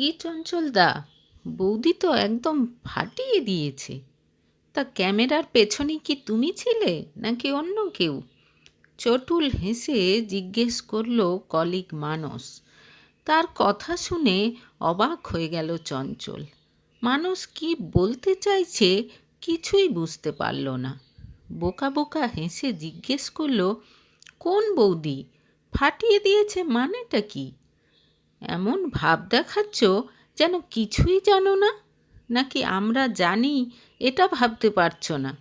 কি চঞ্চলদা বৌদি তো একদম ফাটিয়ে দিয়েছে। তা ক্যামেরার পেছনে কি তুমি ছিলে, নাকি অন্য কেউ? চটুল হেসে জিজ্ঞেস করল কলিগ মানস। তার কথা শুনে অবাক হয়ে গেল চঞ্চল। মানুষ কি বলতে চাইছে কিছুই বুঝতে পারল না। বোকা বোকা হেসে জিজ্ঞেস করল, কোন বৌদি? ফাটিয়ে দিয়েছে মানেটা কি? এমন ভাব দেখাচ্ছ যেন কিছুই জানো না? নাকি আমরা জানি এটা ভাবতে পারছ না?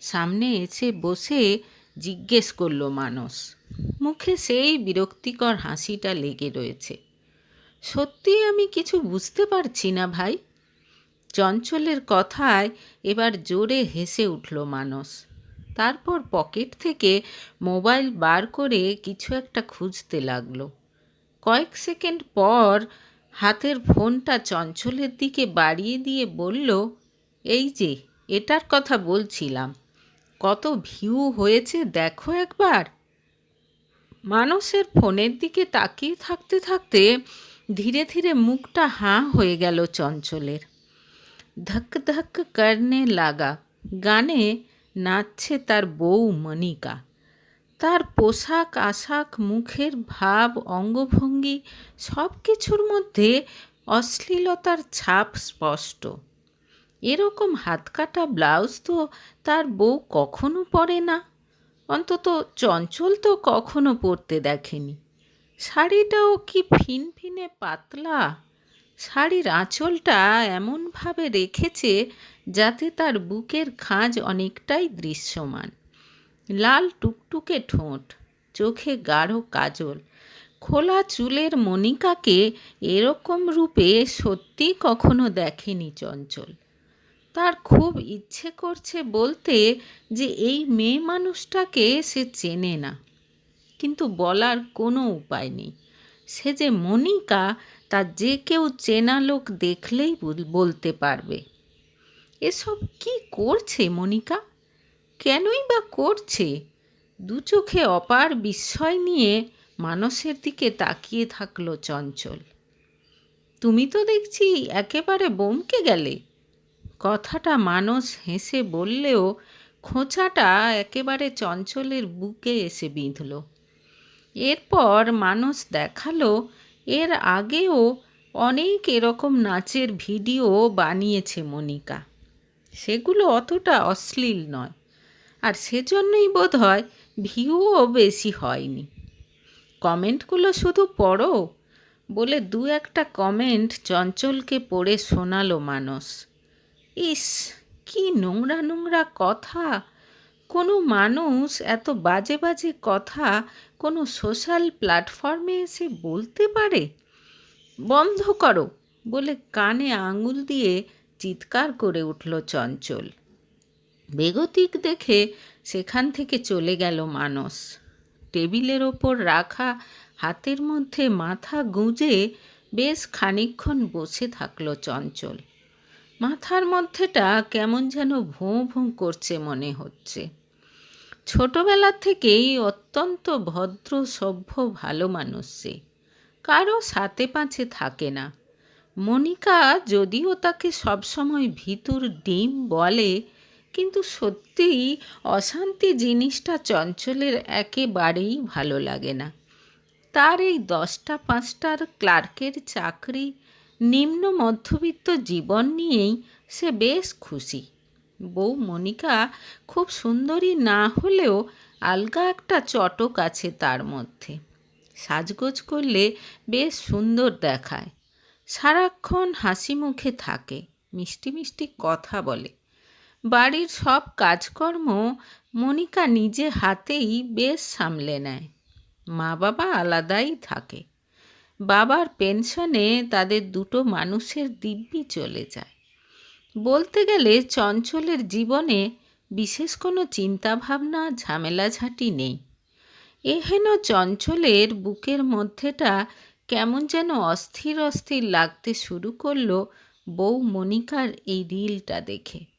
সামনে এসে বসে জিজ্ঞেস করল মানুষ মুখে সেই বিরক্তিকর হাসিটা লেগে রয়েছে। সত্যি আমি কিছু বুঝতে পারছি না ভাই। চঞ্চলের কথায় এবার জোরে হেসে উঠল মানস। তারপর পকেট থেকে মোবাইল বার করে কিছু একটা খুঁজতে লাগল। কয়েক সেকেন্ড পর হাতের ফোনটা চঞ্চলের দিকে বাড়িয়ে দিয়ে বলল, এই যে, এটার কথা বলছিলাম। কত ভিউ হয়েছে দেখো একবার। মানুষের ফোনের দিকে তাকিয়ে থাকতে থাকতে ধীরে ধীরে মুখটা হাঁ হয়ে গেল চঞ্চলের। ধক ধক করনে লাগা গানে নাচছে তার বউ মনিকা। তার পোশাক, আশাক, মুখের ভাব, অঙ্গভঙ্গি সব কিছুর মধ্যে অশ্লীলতার ছাপ স্পষ্ট। এরকম হাতকাটা ব্লাউজ তো তার বউ কখনো পরে না। অন্তত চঞ্চল তো কখনো পরতে দেখেনি। শাড়িটাও কি ফিনফিনে পাতলা? শাড়ির আঁচলটা এমনভাবে রেখেছে যাতে তার বুকের খাঁজ অনেকটাই দৃশ্যমান। লাল টুকটুকে ঠোঁট, চোখে গাঢ় কাজল। খোলা চুলের মনিকাকে এরকম রূপে সত্যি কখনো দেখেনি চঞ্চল। তার খুব ইচ্ছে করছে বলতে যে এই মেয়ে মানুষটাকে সে চেনে না। কিন্তু বলার কোনো উপায় নেই। সে যে মনিকা তা যে কেউ চেনা লোক দেখলেই বলতে পারবে। এসব কি করছে মনিকা কেনই বা করছে? দু চোখে অপার বিস্ময় নিয়ে মানসের দিকে তাকিয়ে থাকল চঞ্চল। তুমি তো দেখছি একেবারে বমকে গেলে। কথাটা মানস হেসে বললেও খোঁচাটা একেবারে চঞ্চলের বুকে এসে বিঁধল। এরপর মানুষ দেখাল এর আগেও অনেক এরকম নাচের ভিডিও বানিয়েছে মনিকা। সেগুলো অতটা অশ্লীল নয়। আর সেজন্যই বোধ হয় ভিউও বেশি হয়নি। কমেন্টগুলো শুধু পড়ো বলে দু একটা কমেন্ট চঞ্চলকে পড়ে শোনালো মানুষ ইস, কি নোংরা নোংরা কথা। কোনো মানুষ এত বাজে বাজে কথা কোনো সোশ্যাল প্ল্যাটফর্মে এসে বলতে পারে? বন্ধ করো বলে কানে আঙুল দিয়ে চিৎকার করে উঠল চঞ্চল। বেগতিক দেখে সেখান থেকে চলে গেল মানস। টেবিলের ওপর রাখা হাতের মধ্যে মাথা গুঁজে বেশ খানিক্ষণ বসে থাকল চঞ্চল। মাথার মধ্যেটা কেমন যেন ভোঁ ভোঁ করছে মনে হচ্ছে। ছোটবেলা থেকেই অত্যন্ত ভদ্র, সভ্য, ভালো মানুষ সে। কারও সাথে পাঁচে থাকে না। মনিকা যদিও তাকে সবসময় ভিতর ডিম বলে কিন্তু সত্যিই অশান্তি জিনিসটা চঞ্চলের একেবারেই ভালো লাগে না। তার এই দশটা পাঁচটার ক্লার্কের চাকরি, নিম্ন মধ্যবিত্ত জীবন নিয়েই সে বেশ খুশি। বউ মনিকা খুব সুন্দরী না হলেও আলগা একটা চটক আছে তার মধ্যে। সাজগোজ করলে বেশ সুন্দর দেখায়। সারাক্ষণ হাসি মুখে থাকে, মিষ্টি মিষ্টি কথা বলে। বাড়ির সব কাজকর্ম মনিকা নিজে হাতেই বেশ সামলে নেয়। মা বাবা আলাদাই থাকে। বাবার পেনশনে তাদের দুটো মানুষের দিব্যি চলে যায়। বলতে গেলে চঞ্চলের জীবনে বিশেষ কোনো চিন্তাভাবনা, ঝামেলাঝাঁটি নেই। এহেন চঞ্চলের বুকের মধ্যেটা কেমন যেন অস্থির অস্থির লাগতে শুরু করল বউ মনিকার এই রিলটা দেখে।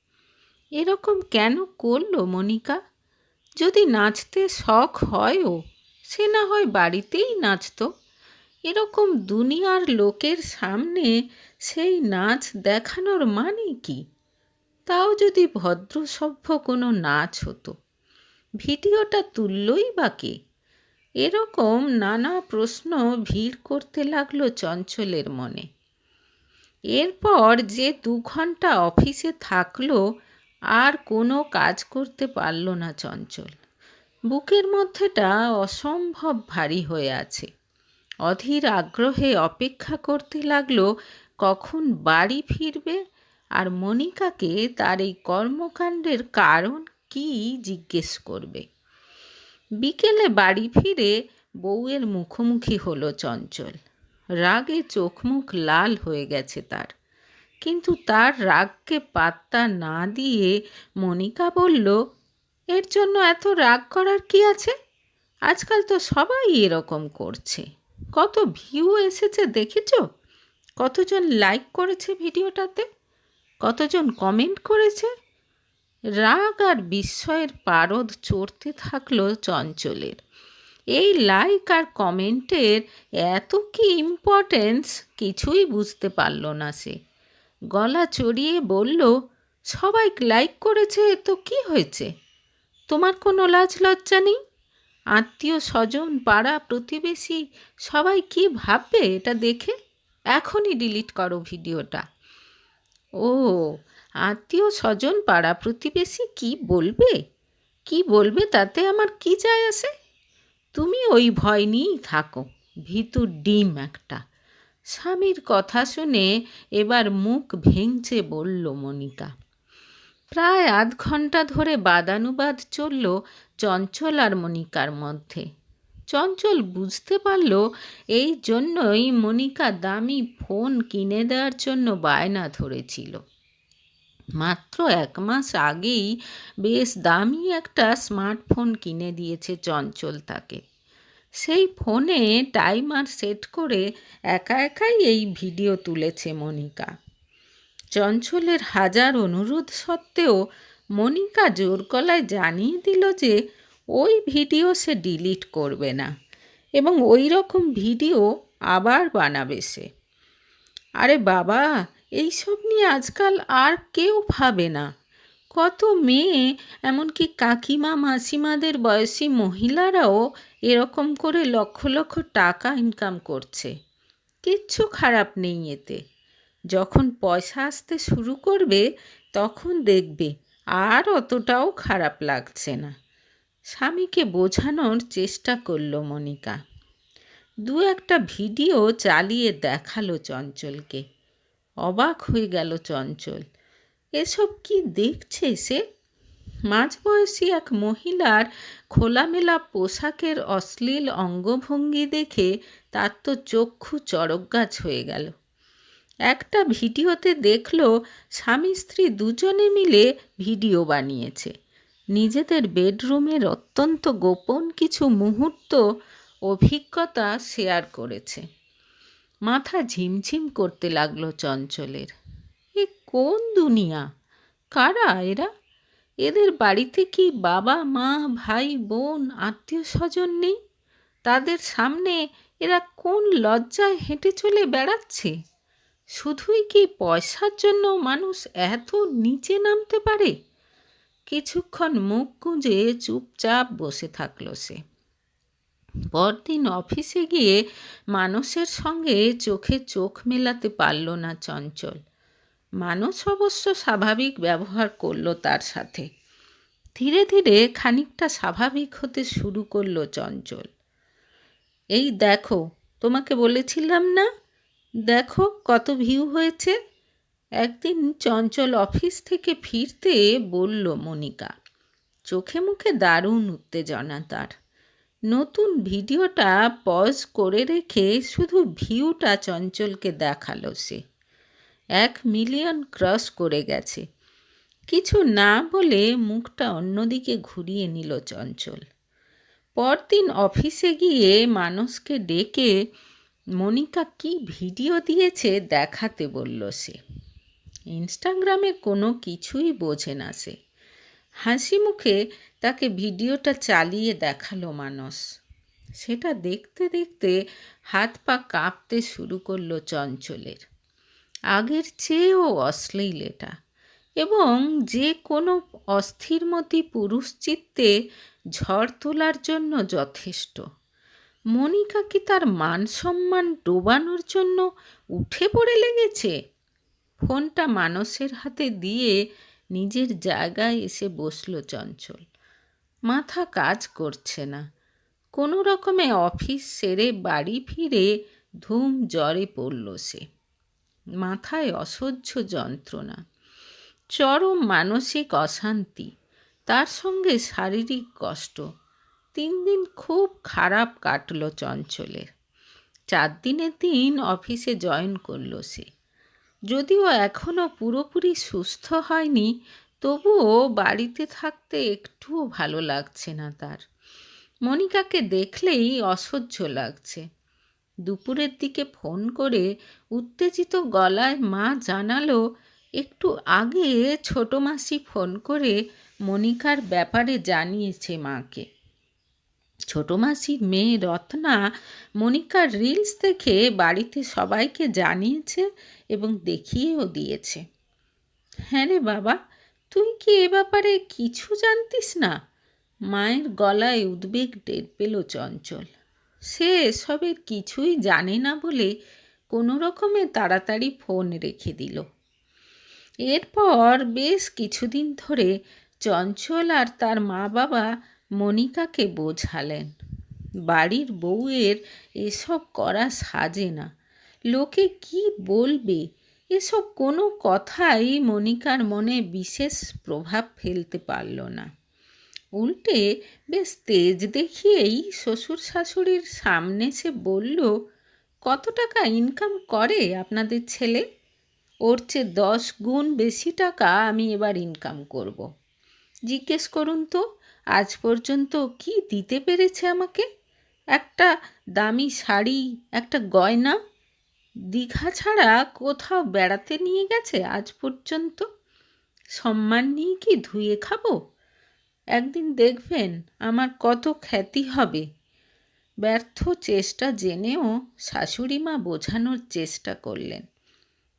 এরকম কেন করল মনিকা? যদি নাচতে শখ হয়ও, সে না হয় বাড়িতেই নাচতো। এরকম দুনিয়ার লোকের সামনে সেই নাচ দেখানোর মানে কি? তাও যদি ভদ্রসভ্য কোনো নাচ হতো। ভিডিওটা তুললই বা কে? এরকম নানা প্রশ্ন ভিড় করতে লাগল চঞ্চলের মনে। এরপর যে দু ঘণ্টা অফিসে থাকল আর কোনো কাজ করতে পারল না চঞ্চল। বুকের মধ্যেটা অসম্ভব ভারী হয়ে আছে। অধীর আগ্রহে অপেক্ষা করতে লাগল, কখন বাড়ি ফিরবে আর মনিকাকে তার এই কর্মকাণ্ডের কারণ কি জিজ্ঞেস করবে। বিকেলে বাড়ি ফিরে বউয়ের মুখোমুখি হলো চঞ্চল। রাগে চোখ মুখ লাল হয়ে গেছে তার। কিন্তু তার রাগকে পাত্তা না দিয়ে মনিকা বলল, এর জন্য এত রাগ করার কি আছে? আজকাল তো সবাই এরকম করছে। কত ভিউ এসেছে দেখেছ? কতজন লাইক করেছে ভিডিওটাতে? কতজন কমেন্ট করেছে? রাগ আর বিস্ময়ের পারদ চড়তে থাকল চঞ্চলের। এই লাইক আর কমেন্টের এত কি ইম্পর্টেন্স কিছুই বুঝতে পারল না সে। গলা চড়িয়ে বলল, সবাই লাইক করেছে, তো কি হয়েছে? তোমার কোনো লাজ লজ্জা নেই? আত্মীয় স্বজন, পাড়া, প্রতিবেশী, সবাই কি ভাববে এটা দেখে? এখনই ডিলিট করো ভিডিওটা। ও, আত্মীয় স্বজন, পাড়া, প্রতিবেশী কি বলবে? কি বলবে তাতে আমার কি যায় আসে? তুমি ওই ভয় নিয়েই থাকো, ভিতর ডিম একটা। স্বামীর কথা শুনে এবার মুখ ভেঙচে বলল মনিকা, প্রায় আধ ঘণ্টা ধরে বাদানুবাদ চলল চঞ্চল আর মনিকার মধ্যে। চঞ্চল বুঝতে পারল এই জন্যই মনিকা দামি ফোন কিনে দেওয়ার জন্য বায়না ধরেছিল। মাত্র এক মাস আগেই বেশ দামি একটা স্মার্টফোন কিনে দিয়েছে চঞ্চল তাকে। সেই ফোনে টাইমার সেট করে একা একাই এই ভিডিও তুলেছে মনিকা। চঞ্চলের হাজার অনুরোধ সত্ত্বেও মনিকা জোর গলায় জানিয়ে দিল যে ওই ভিডিও সে ডিলিট করবে না এবং ওই রকম ভিডিও আবার বানাবে সে। আরে বাবা, এইসব নিয়ে আজকাল আর কেউ ভাবে না। কত মেয়ে, এমনকি কাকিমা, মাসিমাদের বয়সী মহিলারাও এরকম করে লক্ষ লক্ষ টাকা ইনকাম করছে। কিচ্ছু খারাপ নেই এতে। যখন পয়সা আসতে শুরু করবে, তখন দেখবে আর অতটাও খারাপ লাগছে না। স্বামীকে বোঝানোর চেষ্টা করল মনিকা। দু একটা ভিডিও চালিয়ে দেখাল চঞ্চলকে। অবাক হয়ে গেল চঞ্চল। এসব কি দেখছে সে? মাঝবয়সী এক মহিলার খোলামেলা পোশাকের অশ্লীল অঙ্গভঙ্গি দেখে তার তো চক্ষু চড়কগাছ হয়ে গেল। একটা ভিডিওতে দেখল স্বামী স্ত্রী দুজনে মিলে ভিডিও বানিয়েছে। নিজেদের বেডরুমের অত্যন্ত গোপন কিছু মুহূর্ত, অভিজ্ঞতা শেয়ার করেছে। মাথা ঝিমঝিম করতে লাগল চঞ্চলের। এ কোন দুনিয়া? কারা এরা? এদের বাড়িতে কি বাবা, মা, ভাই, বোন, আত্মীয় স্বজন নেই? তাদের সামনে এরা কোন লজ্জায় হেঁটে চলে বেড়াচ্ছে? শুধুই কি পয়সার জন্য মানুষ এত নিচে নামতে পারে? কিছুক্ষণ মুখ গুঁজে চুপচাপ বসে থাকল সে। পরদিন অফিসে গিয়ে মানুষের সঙ্গে চোখে চোখ মেলাতে পারল না চঞ্চল। মানুষ অবশ্য স্বাভাবিক ব্যবহার করল তার সাথে। ধীরে ধীরে খানিকটা স্বাভাবিক হতে শুরু করল চঞ্চল। এই দেখো, তোমাকে বলেছিলাম না? দেখো কত ভিউ হয়েছে। একদিন চঞ্চল অফিস থেকে ফিরতে বলল মনিকা, চোখে মুখে দারুণ উত্তেজনা তার। নতুন ভিডিওটা পজ করে রেখে শুধু ভিউটা চঞ্চলকে দেখাল সে। এক মিলিয়ন ক্রস করে গেছে। কিছু না বলে মুখটা অন্যদিকে ঘুরিয়ে নিল চঞ্চল। পরদিন অফিসে গিয়ে মানুষকে ডেকে মনিকা কি ভিডিও দিয়েছে দেখাতে বলল সে। ইনস্টাগ্রামে কোনো কিছুই বোঝে না সে। হাসি মুখে তাকে ভিডিওটা চালিয়ে দেখাল মানুষ সেটা দেখতে দেখতে হাত পা কাঁপতে শুরু করল চঞ্চলের। আগের চেয়েও অশ্লীল এটা। এবং যে কোনো অস্থিরমতি পুরুষ চিত্তে ঝড় তোলার জন্য যথেষ্ট। মনিকা কি তার মান সম্মান ডোবানোর জন্য উঠে পড়ে লেগেছে? ফোনটা মানসের হাতে দিয়ে নিজের জায়গায় এসে বসল চঞ্চল। মাথা কাজ করছে না। কোনো রকমে অফিস সেরে বাড়ি ফিরে ধুম জ্বরে পড়ল সে। মাথায় অসহ্য যন্ত্রণা, চরম মানসিক অশান্তি, তার সঙ্গে শারীরিক কষ্ট। তিন দিন খুব খারাপ কাটল চঞ্চলের। চার দিনের দিন অফিসে জয়েন করল সে। যদিও এখনও পুরোপুরি সুস্থ হয়নি, তবুও বাড়িতে থাকতে একটুও ভালো লাগছে না তার। মনিকাকে দেখলেই অসহ্য লাগছে। দুপুরের দিকে ফোন করে উত্তেজিত গলায় মা জানালো, একটু আগে ছোট মাসি ফোন করে মনিকার ব্যাপারে জানিয়েছে মাকে। ছোট মাসির মেয়ে রত্না মনিকার রিলস দেখে বাড়িতে সবাইকে জানিয়েছে এবং দেখিয়েও দিয়েছে। হ্যাঁ রে বাবা, তুই কি এ ব্যাপারে কিছু জানতিস না? মায়ের গলায় উদ্বেগ টের পেল চঞ্চল। সে এসবের কিছুই জানে না বলে কোনো রকমে তাড়াতাড়ি ফোন রেখে দিল। এরপর বেশ কিছুদিন ধরে চঞ্চল আর তার মা বাবা মনিকাকে বোঝালেন, বাড়ির বউয়ের এসব করা সাজে না। লোকে কি বলবে? এসব কোনো কথাই মনিকার মনে বিশেষ প্রভাব ফেলতে পারল না। উল্টে বেশ তেজ দেখিয়েই শ্বশুর শাশুড়ির সামনে সে বলল, কত টাকা ইনকাম করে আপনাদের ছেলে? ওর চেয়ে দশ গুণ বেশি টাকা আমি এবার ইনকাম করব। জিজ্ঞেস করুন তো, আজ পর্যন্ত কি দিতে পেরেছে আমাকে? একটা দামি শাড়ি, একটা গয়না? দীঘা ছাড়া কোথাও বেড়াতে নিয়ে গেছে আজ পর্যন্ত? সম্মান নিয়ে কি ধুয়ে খাব? একদিন দেখবেন আমার কত খ্যাতি হবে। ব্যর্থ চেষ্টা জেনেও শাশুড়ি মা বোঝানোর চেষ্টা করলেন।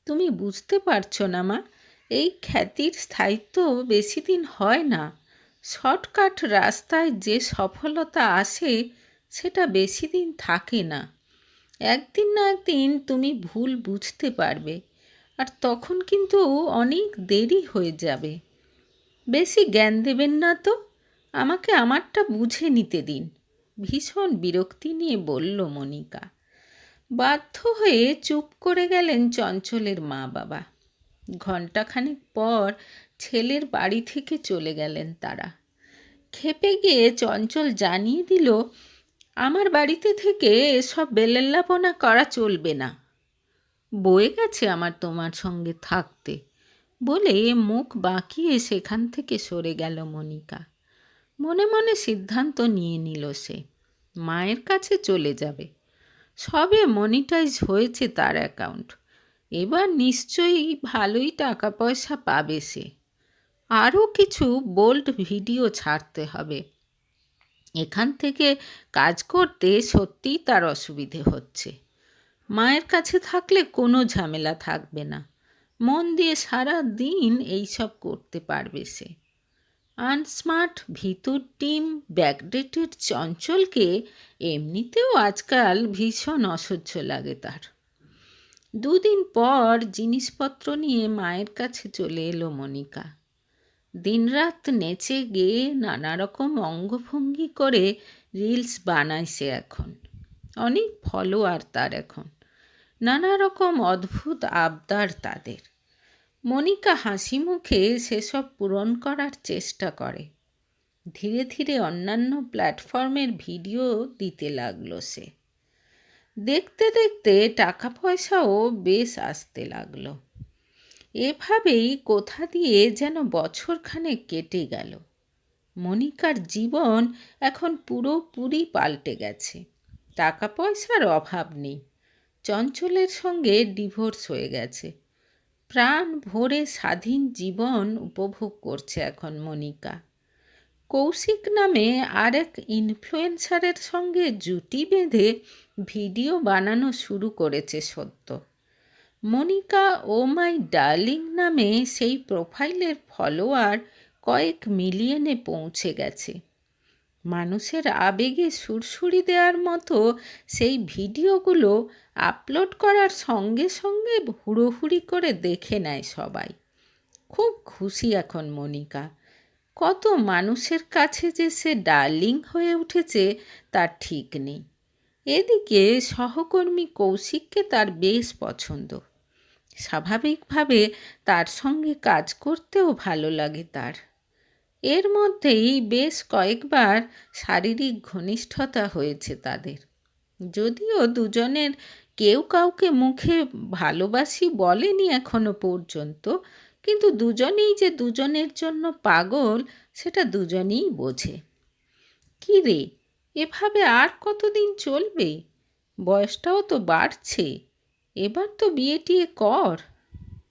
তুমি বুঝতে পারছ না মা, এই খ্যাতির স্থায়িত্ব বেশি দিন হয় না। শর্টকাট রাস্তায় যে সফলতা আসে, সেটা বেশি দিন থাকে না। একদিন না একদিন তুমি ভুল বুঝতে পারবে, আর তখন কিন্তু অনেক দেরি হয়ে যাবে। বেশি জ্ঞান দেবেন না তো? আমাকে আমারটা বুঝে নিতে দিন। ভীষণ বিরক্তি নিয়ে বলল মনিকা। বাধ্য হয়ে চুপ করে গেলেন চঞ্চলের মা বাবা। ঘণ্টাখানেক পর ছেলের বাড়ি থেকে চলে গেলেন তারা। খেপে গিয়ে চঞ্চল জানিয়ে দিল, আমার বাড়িতে থেকে এসব বেলেল্লাপনা করা চলবে না। বয়ে গেছে আমার তোমার সঙ্গে থাকতে। বলে মুখ বাঁকিয়ে সেখান থেকে সরে গেল মনিকা। মনে মনে সিদ্ধান্ত নিয়ে নিল সে, মায়ের কাছে চলে যাবে। সবে মনিটাইজ হয়েছে তার অ্যাকাউন্ট। এবার নিশ্চয়ই ভালোই টাকা পয়সা পাবে সে। আরও কিছু বোল্ড ভিডিও ছাড়তে হবে। এখান থেকে কাজ করতে সত্যিই তার অসুবিধে হচ্ছে। মায়ের কাছে থাকলে কোনো ঝামেলা থাকবে না। মন দিয়ে সারা দিন এইসব করতে পারবে সে। আনস্মার্ট, ভিতর টিম, ব্যাকডেটেড চঞ্চলকে এমনিতেও আজকাল ভীষণ অসহ্য লাগে তার। দুদিন পর জিনিসপত্র নিয়ে মায়ের কাছে চলে এলো মনিকা। দিনরাত নেচে গেয়ে নানা রকম অঙ্গভঙ্গি করে রিলস বানায় সে এখন। অনেক ফলোয়ার তার এখন। নানা রকম অদ্ভুত আবদার তাদের। মনিকা হাসি মুখে সেসব পূরণ করার চেষ্টা করে। ধীরে ধীরে অন্যান্য প্ল্যাটফর্মের ভিডিও দিতে লাগল সে। দেখতে দেখতে টাকা পয়সাও বেশ আসতে লাগল। এভাবেই কোথা দিয়ে যেন বছরখানে কেটে গেল। মনিকার জীবন এখন পুরোপুরি পাল্টে গেছে। টাকা পয়সার অভাব নেই। চঞ্চলের সঙ্গে ডিভোর্স হয়ে গেছে। প্রাণ ভরে স্বাধীন জীবন উপভোগ করছে এখন মনিকা। কৌশিক নামে আরেক ইনফ্লুয়েন্সারের সঙ্গে জুটি বেঁধে ভিডিও বানানো শুরু করেছে সত্য। মনিকা ও মাই ডার্লিং নামে সেই প্রোফাইলের ফলোয়ার কয়েক মিলিয়নে পৌঁছে গেছে। মানুষের আবেগে সুরসুরি দেওয়ার মতো সেই ভিডিওগুলো আপলোড করার সঙ্গে সঙ্গে হুড়োহুড়ি করে দেখে নেয় সবাই। খুব খুশি এখন মনিকা। কত মানুষের কাছে যে সে ডার্লিং হয়ে উঠেছে তার ঠিক নেই। এদিকে সহকর্মী কৌশিককে তার বেশ পছন্দ। স্বাভাবিকভাবে তার সঙ্গে কাজ করতেও ভালো লাগে তার। এর মধ্যেই বেশ কয়েকবার শারীরিক ঘনিষ্ঠতা হয়েছে তাদের। যদিও দুজনের কেউ কাউকে মুখে ভালোবাসি বলেনি এখনও পর্যন্ত, কিন্তু দুজনেই যে দুজনের জন্য পাগল, সেটা দুজনেই বোঝে। কী রে, এভাবে আর কতদিন চলবে? বয়সটাও তো বাড়ছে, এবার তো বিয়ে টিয়ে কর।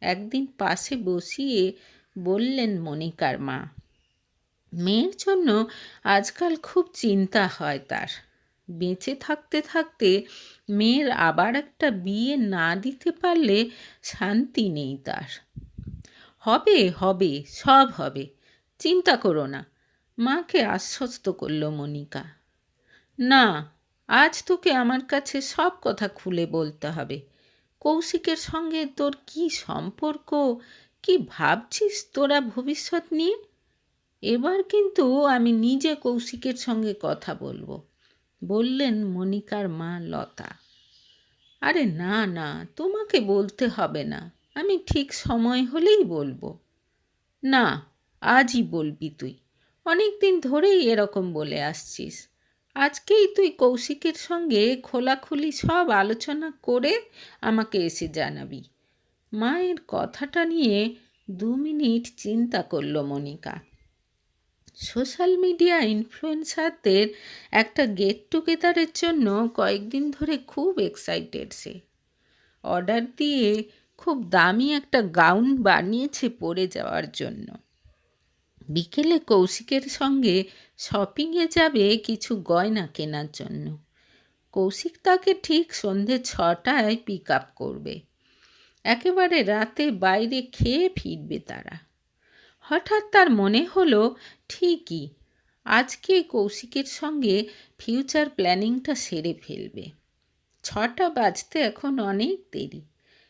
একদিন পাশে বসিয়ে বললেন মনিকার মা মেয়ের জন্য আজকাল খুব চিন্তা হয় তার। বেঁচে থাকতে থাকতে মেয়ের আবার একটা বিয়ে না দিতে পারলে শান্তি নেই তার। হবে হবে, সব হবে, চিন্তা করো না, মাকে আশ্বস্ত করল মনিকা। না, আজ তোকে আমার কাছে সব কথা খুলে বলতে হবে। কৌশিকের সঙ্গে তোর কি সম্পর্ক, কি ভাবছিস তোরা ভবিষ্যৎ নিয়ে? এবার কিন্তু আমি নিজে কৌশিকের সঙ্গে কথা বলব। বললেন মনিকার মা লতা। আরে না না, তোমাকে বলতে হবে না। আমি ঠিক সময় হলেই বলব। না, আজই বলবি তুই। অনেক দিন ধরেই এরকম বলে আসছিস। আজকেই তুই কৌশিকের সঙ্গে খোলাখুলি সব আলোচনা করে আমাকে এসে জানাবি। মায়ের কথাটা নিয়ে দু মিনিট চিন্তা করল মনিকা সোশ্যাল মিডিয়া ইনফ্লুয়েন্সারদের একটা গেট টুগেদারের জন্য কয়েকদিন ধরে খুব এক্সাইটেড সে। অর্ডার দিয়ে খুব দামি একটা গাউন বানিয়েছে পরে যাওয়ার জন্য। বিকেলে কৌশিকের সঙ্গে শপিংয়ে যাবে কিছু গয়না কেনার জন্য। কৌশিক তাকে ঠিক সন্ধে ছটায় পিক আপ করবে। একেবারে রাতে বাইরে খেয়ে ফিরবে তারা। হঠাৎ তার মনে হলো, ঠিকই, আজকে কৌশিকের সঙ্গে ফিউচার প্ল্যানিংটা সেরে ফেলবে। ছটা বাজতে এখন অনেক দেরি।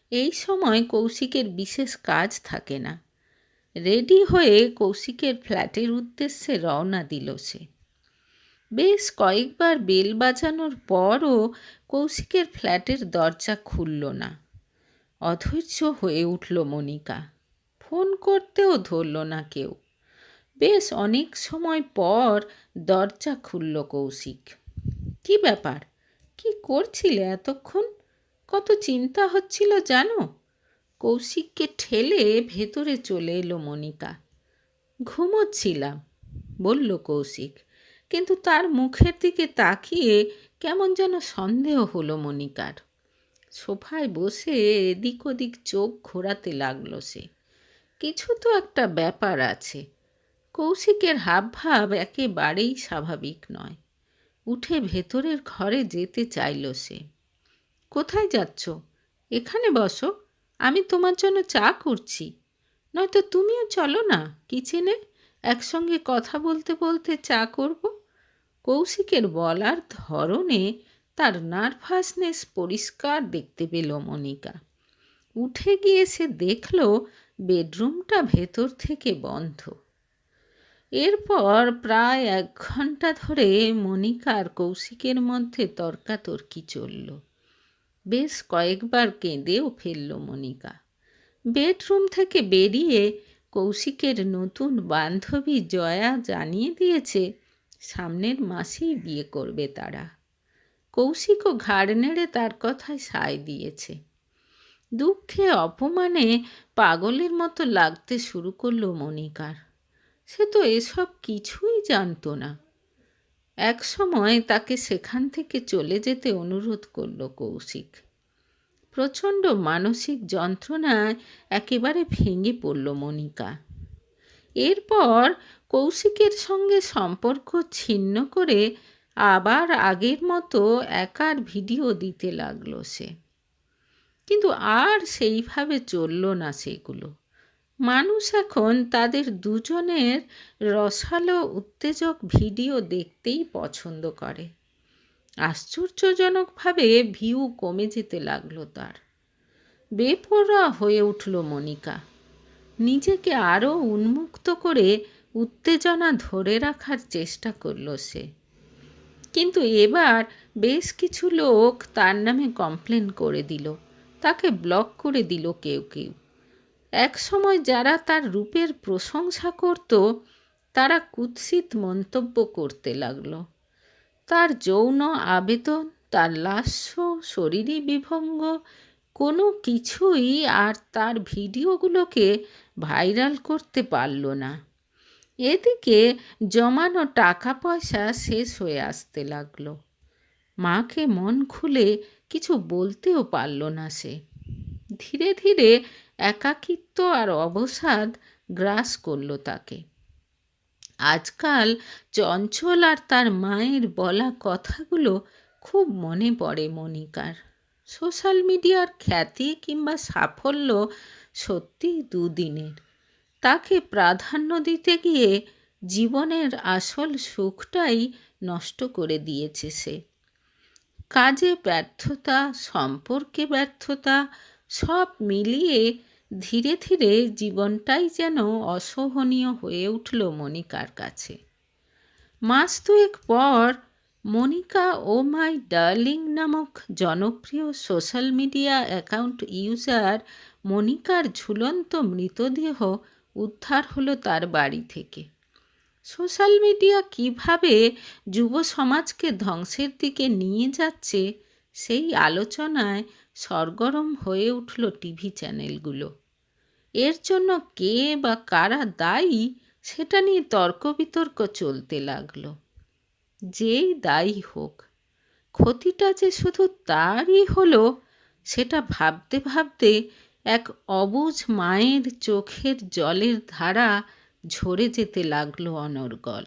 এই সময় কৌশিকের বিশেষ কাজ থাকে না। রেডি হয়ে কৌশিকের ফ্ল্যাটের উদ্দেশ্যে রওনা দিল সে। বেশ কয়েকবার বেল বাজানোর পরও কৌশিকের ফ্ল্যাটের দরজা খুলল না। অধৈর্য হয়ে উঠল মনিকা। ফোন করতেও ধরল না কেউ। বেশ অনেক সময় পর দরজা খুলল কৌশিক। কি ব্যাপার? কি করছিলে এতক্ষণ? কত চিন্তা হচ্ছিল জানো? কৌশিককে ঠেলে ভেতরে চলে এলো মনিকা। ঘুমোচ্ছিলাম বলল কৌশিক, কিন্তু তার মুখের দিকে তাকিয়ে কেমন যেন সন্দেহ হলো মনিকার। সোফায় বসে এদিক ওদিক চোখ ঘোরাতে লাগল সে। কিছু তো একটা ব্যাপার আছে। কৌশিকের হাবভাব একেবারেই স্বাভাবিক নয়। উঠে ভেতরের ঘরে যেতে চাইল সে। কোথায় যাচ্ছ? এখানে বসো, আমি তোমার জন্য চা করছি। নয়তো তুমিও চলো না কিচেনে? একসঙ্গে কথা বলতে বলতে চা করব? কৌশিকের বলার ধরনে তার নার্ভাসনেস পরিষ্কার দেখতে পেল মনিকা। উঠে গিয়ে সে দেখল বেডরুমটা ভেতর থেকে বন্ধ। এরপর প্রায় এক ঘণ্টা ধরে মনিকা আর কৌশিকের মধ্যে তর্কাতর্কি চলল। বেশ কয়েকবার কেঁদেও ফেলল মনিকা। বেডরুম থেকে বেরিয়ে কৌশিকের নতুন বান্ধবী জয়া জানিয়ে দিয়েছে, সামনের মাসেই বিয়ে করবে তারা। কৌশিকও ঘাড় নেড়ে তার কথায় সায় দিয়েছে। দুঃখে অপমানে পাগলের মতো লাগতে শুরু করল মনিকার সে তো এসব কিছুই জানতো না। এক সময় তাকে সেখান থেকে চলে যেতে অনুরোধ করল কৌশিক। প্রচণ্ড মানসিক যন্ত্রণায় একেবারে ভেঙে পড়ল মনিকা এরপর কৌশিকের সঙ্গে সম্পর্ক ছিন্ন করে আবার আগের মতো একার ভিডিও দিতে লাগল সে। কিন্তু আর সেইভাবে চলল না সেগুলো। মানুষ এখন তাদের দুজনের রসালো, উত্তেজক ভিডিও দেখতেই পছন্দ করে। আশ্চর্যজনকভাবে ভিউ কমে যেতে লাগল তার। বেপরোয়া হয়ে উঠল মনিকা। নিজেকে আরও উন্মুক্ত করে উত্তেজনা ধরে রাখার চেষ্টা করল সে। কিন্তু এবার বেশ কিছু লোক তার নামে কমপ্লেন করে দিল। তাকে ব্লক করে দিল কেউ কেউ। এক সময় যারা তার রূপের প্রশংসা করত, তারা কুৎসিত মন্তব্য করতে লাগল। তার যৌন আবেদন, তার লাস্য, শরীরী বিভঙ্গ, কোনো কিছুই আর তার ভিডিওগুলোকে ভাইরাল করতে পারল না। এদিকে জমানো টাকা পয়সা শেষ হয়ে আসতে লাগল। মাকে মন খুলে কিছু বলতেও পারল না সে। ধীরে ধীরে একাকিত্ব আর অবসাদ গ্রাস করল তাকে। আজকাল চঞ্চল আর তার মায়ের বলা কথাগুলো খুব মনে পড়ে মনিকার সোশ্যাল মিডিয়ার খ্যাতি কিংবা সাফল্য সত্যি দুদিনের। তাকে প্রাধান্য দিতে গিয়ে জীবনের আসল সুখটাই নষ্ট করে দিয়েছে সে। কাজে ব্যর্থতা, সম্পর্কে ব্যর্থতা, সব মিলিয়ে ধীরে ধীরে জীবনটাই যেন অসহনীয় হয়ে উঠল মনিকার কাছে। মাস দুয়েক পর মনিকা ও মাই ডার্লিং নামক জনপ্রিয় সোশ্যাল মিডিয়া অ্যাকাউন্ট ইউজার মনিকার ঝুলন্ত মৃতদেহ উদ্ধার হলো তার বাড়ি থেকে। সোশ্যাল মিডিয়া কীভাবে যুব সমাজকে ধ্বংসের দিকে নিয়ে যাচ্ছে, সেই আলোচনায় সরগরম হয়ে উঠল টিভি চ্যানেলগুলো। এর জন্য কে বা কারা দায়ী, সেটা নিয়ে তর্ক বিতর্ক চলতে লাগল। যেই দায়ী হোক, ক্ষতিটা যে শুধু তারই হলো, সেটা ভাবতে ভাবতে এক অবুঝ মায়ের চোখের জলের ধারা ঝরে যেতে লাগল অনর্গল।